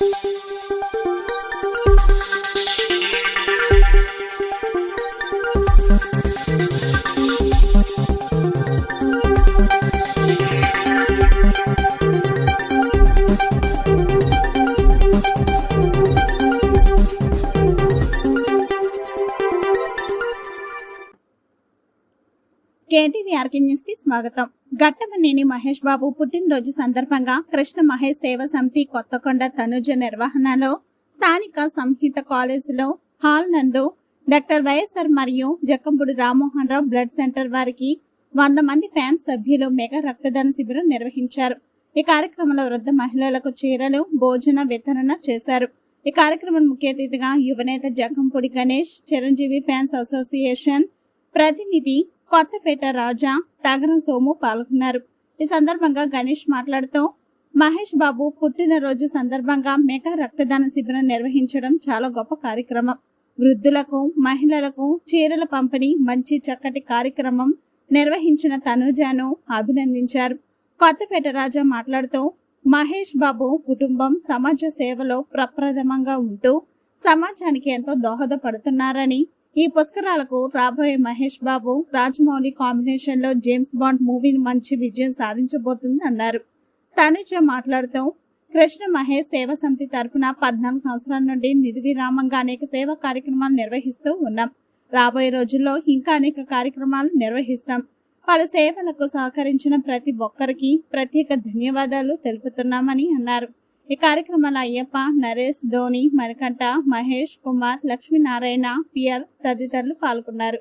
thank you KTV RK న్యూస్కి స్వాగతం. గట్టమనేని మహేష్ బాబు పుట్టినరోజు సందర్భంగా కృష్ణ మహేష్ సేవ సమితి కొత్తకొండ తనుజ నిర్వహణలో స్థానిక సంహిత కాలేజీలో హాల్ నందు డాక్టర్ వైఎస్ఆర్ మరియు జక్కంపూడి రామ్మోహన్ రావు బ్లడ్ సెంటర్ వారికి వంద మంది ఫ్యాన్స్ సభ్యులు మెగా రక్తదాన శిబిరం నిర్వహించారు. ఈ కార్యక్రమంలో వృద్ధ మహిళలకు చీరలు భోజన వితరణ చేశారు. ఈ కార్యక్రమం ముఖ్య అతిథిగా యువనేత జక్కంపూడి గణేష్ చిరంజీవి ఫ్యాన్స్ అసోసియేషన్ ప్రతినిధి కొత్తపేట రాజా తగరం సోము పాల్గొన్నారు. ఈ సందర్భంగా గణేష్ మాట్లాడుతూ మహేష్ బాబు పుట్టినరోజు సందర్భంగా మెగా రక్తదాన శిబిరం నిర్వహించడం చాలా గొప్ప కార్యక్రమం. వృద్ధులకు మహిళలకు చీరల పంపిణీ మంచి చక్కటి కార్యక్రమం నిర్వహించిన తనుజాను అభినందించారు. కొత్తపేట రాజా మాట్లాడుతూ మహేష్ బాబు కుటుంబం సమాజ సేవలో ప్రప్రథమంగా ఉంటూ సమాజానికి ఎంతో దోహదపడుతున్నారని ఈ పుష్కరాలకు రాబోయే మహేష్ బాబు రాజమౌళి కాంబినేషన్లో జేమ్స్ బాండ్ మూవీని మంచి విజయం సాధించబోతుంది అన్నారు. తనుజ మాట్లాడుతూ కృష్ణ మహేష్ సేవ సమితి తరపున పద్నాలుగు సంవత్సరాల నుండి నిర్విరామంగా అనేక సేవా కార్యక్రమాలు నిర్వహిస్తూ ఉన్నాం. రాబోయే రోజుల్లో ఇంకా అనేక కార్యక్రమాలు నిర్వహిస్తాం. పలు సేవలకు సహకరించిన ప్రతి ఒక్కరికి ప్రత్యేక ధన్యవాదాలు తెలుపుతున్నామని అన్నారు. ఈ కార్యక్రమంలో అయ్యప్ప నరేష్ ధోని మణికంఠ మహేష్ కుమార్ లక్ష్మీనారాయణ పిఆర్ తదితరులు పాల్గొన్నారు.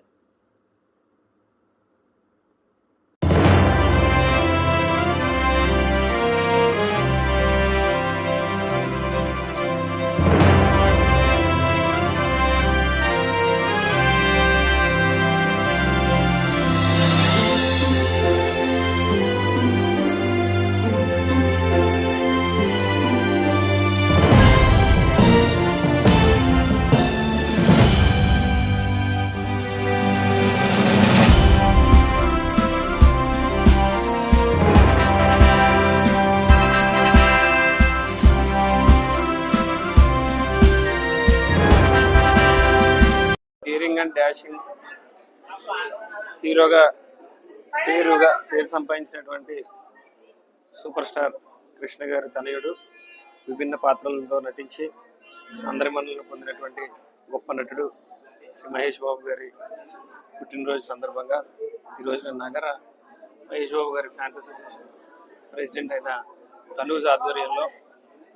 డేరింగ్ అండ్ డాషింగ్ హీరోగా పేరుగా పేరు సంపాదించినటువంటి సూపర్ స్టార్ కృష్ణ గారి తనయుడు విభిన్న పాత్రలతో నటించి అందరి మనల్ని పొందినటువంటి గొప్ప నటుడు శ్రీ మహేష్ బాబు గారి పుట్టినరోజు సందర్భంగా ఈ రోజున నగర మహేష్ బాబు గారి ఫ్యాన్స్ అసోసియేషన్ ప్రెసిడెంట్ అయిన తనూజ్ ఆధ్వర్యంలో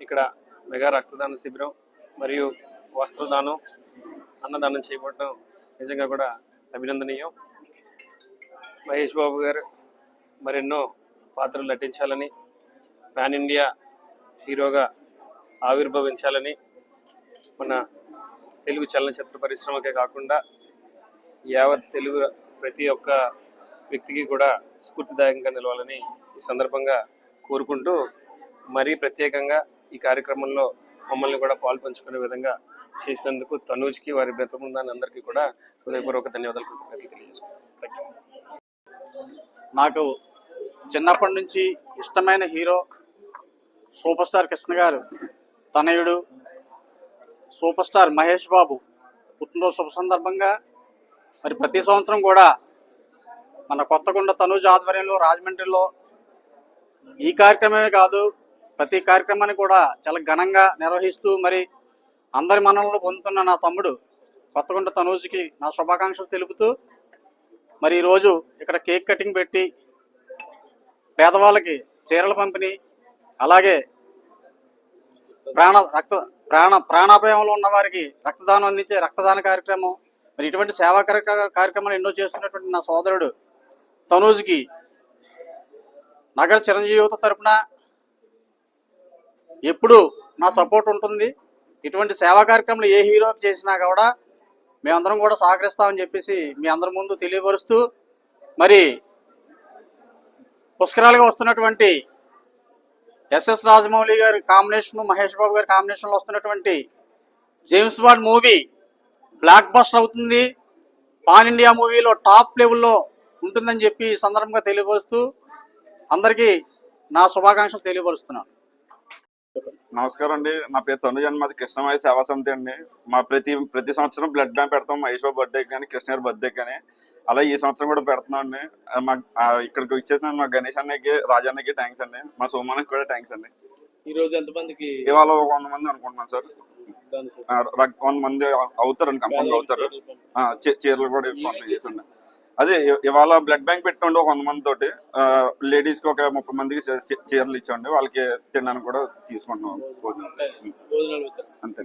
ఇక్కడ మెగా రక్తదాన శిబిరం మరియు వస్త్రదానం అన్నదానం చేయబడటం నిజంగా కూడా అభినందనీయం. మహేష్ బాబు గారు మరెన్నో పాత్రలు నటించాలని పాన్ ఇండియా హీరోగా ఆవిర్భవించాలని మన తెలుగు చలనచిత్ర పరిశ్రమకే కాకుండా యావత్ తెలుగు ప్రతి ఒక్క వ్యక్తికి కూడా స్ఫూర్తిదాయకంగా నిలవాలని ఈ సందర్భంగా కోరుకుంటూ మరీ ప్రత్యేకంగా ఈ కార్యక్రమంలో మమ్మల్ని కూడా పాల్పంచుకునే విధంగా చేసినందుకు తనూజ్కి వారి బృందాన్ని అందరికీ కూడా హృదయపూర్వక ధన్యవాదాలు కృతజ్ఞతలు తెలియజేసుకుంటాను నాకు చిన్నప్పటి నుంచి ఇష్టమైన హీరో సూపర్ స్టార్ కృష్ణ గారు తనయుడు సూపర్ స్టార్ మహేష్ బాబు. పుట్టినరోజు శుభ సందర్భంగా మరి ప్రతి సంవత్సరం కూడా మన కొత్తకొండ తనూజ్ ఆధ్వర్యంలో రాజమండ్రిలో ఈ కార్యక్రమమే కాదు ప్రతి కార్యక్రమాన్ని కూడా చాలా ఘనంగా నిర్వహిస్తూ మరి అందరి మనలో పొందుతున్న నా తమ్ముడు కొత్తగుంట తనూజ్కి నా శుభాకాంక్షలు తెలుపుతూ మరి ఈరోజు ఇక్కడ కేక్ కటింగ్ పెట్టి పేదవాళ్ళకి చీరల పంపిణీ అలాగే ప్రాణ రక్త ప్రాణ ప్రాణాపాయంలో ఉన్న వారికి రక్తదానం అందించే రక్తదాన కార్యక్రమం మరి ఇటువంటి సేవా కార్యక్ర- కార్యక్రమాలు ఎన్నో చేస్తున్నటువంటి నా సోదరుడు తనూజ్కి నగర చిరంజీవిత తరఫున తరపున ఎప్పుడు నా సపోర్ట్ ఉంటుంది. ఇటువంటి సేవా కార్యక్రమాలు ఏ హీరోకి చేసినా కూడా మేమందరం కూడా సహకరిస్తామని చెప్పేసి మీ అందరి ముందు తెలియపరుస్తూ మరి పుష్కరాలుగా వస్తున్నటువంటి ఎస్ఎస్ రాజమౌళి గారి కాంబినేషన్ మహేష్ బాబు గారి కాంబినేషన్లో వస్తున్నటువంటి James Bond movie blockbuster అవుతుంది. పాన్ ఇండియా మూవీలో టాప్ లెవెల్లో ఉంటుందని చెప్పి ఈ సందర్భంగా తెలియపరుస్తూ అందరికీ నా శుభాకాంక్షలు తెలియపరుస్తున్నాను. నమస్కారం అండి. నా పేరు తనుజన్ మాది కృష్ణమయ్య సేవా సమితి అండి. మా ప్రతి ప్రతి సంవత్సరం బ్లడ్ బ్యాంక్ పెడతాం. మహేష్ బాబు బర్త్డే కానీ కృష్ణ బర్త్డే కానీ. అలా ఈ సంవత్సరం కూడా పెడుతున్నాం అండి. మా ఇక్కడికి ఇచ్చేసిన మా గణేష్ అన్నకి రాజన్నకి థ్యాంక్స్ అండి. మా సోమానికి కూడా థ్యాంక్స్ అండి. ఈ రోజు ఎంతమందికి? ఇవాళ ఒక వంద మంది అనుకుంటున్నాం సార్. వంద మంది అవుతారండి. కన్ఫర్మ్ అవుతారు. చీరలు కూడా పంపిణీ చేసిండి అదే ఇవాళ బ్లడ్ బ్యాంక్ పెట్టుకోండి ఒక వంద మంది తోటి లేడీస్కి ఒక ముప్పై మందికి చీరలు ఇచ్చండి వాళ్ళకి తినడానికి కూడా తీసుకుంటున్నాం. భోజనం అంతే.